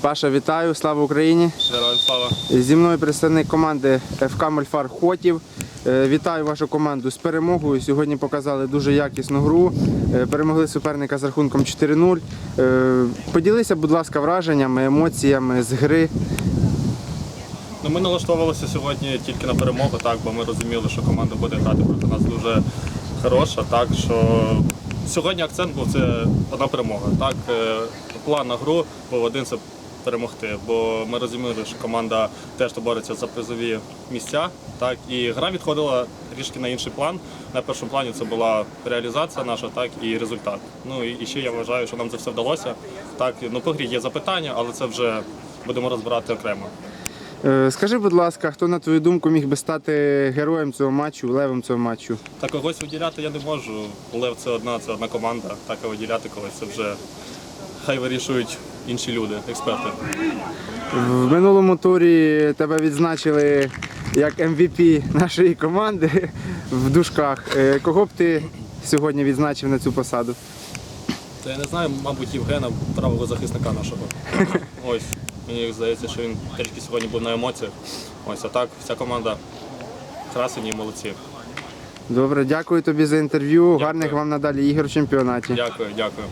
Паша, вітаю, слава Україні! Героям слава. Зі мною представник команди ФК Мольфар Хотів. Е, Вітаю вашу команду з перемогою. Сьогодні показали дуже якісну гру. Е, Перемогли суперника з рахунком 4-0. Е, Поділися, будь ласка, враженнями, емоціями з гри. Ну, ми налаштовувалися сьогодні тільки на перемогу, так, бо ми розуміли, що команда буде грати проти нас дуже хороша. Так, що сьогодні акцент був це одна перемога. Так, план на гру був один це перемогти, бо ми розуміли, що команда теж бореться за призові місця. Так, і гра відходила трішки на інший план. На першому плані це була реалізація наша, так і результат. Ну і і ще я вважаю, що нам це все вдалося. Так, ну по грі є запитання, але це вже будемо розбирати окремо. Е, Скажи, будь ласка, хто на твою думку міг би стати героєм цього матчу, левом цього матчу? Та когось виділяти я не можу. Лев це одна, це одна команда. Так а виділяти когось це вже хай вирішують інші люди, експерти. В минулому турі тебе відзначили як MVP нашої команди в дужках. Е, Кого б ти сьогодні відзначив на цю посаду? Та я не знаю, мабуть, Євгена, правого захисника нашого. Ось. Мені здається, що він трішки сьогодні був на емоціях. Ось, а так, вся команда красені і молодці. Добре, дякую тобі за інтерв'ю. Гарних вам надалі ігор в чемпіонаті. Дякую, дякую.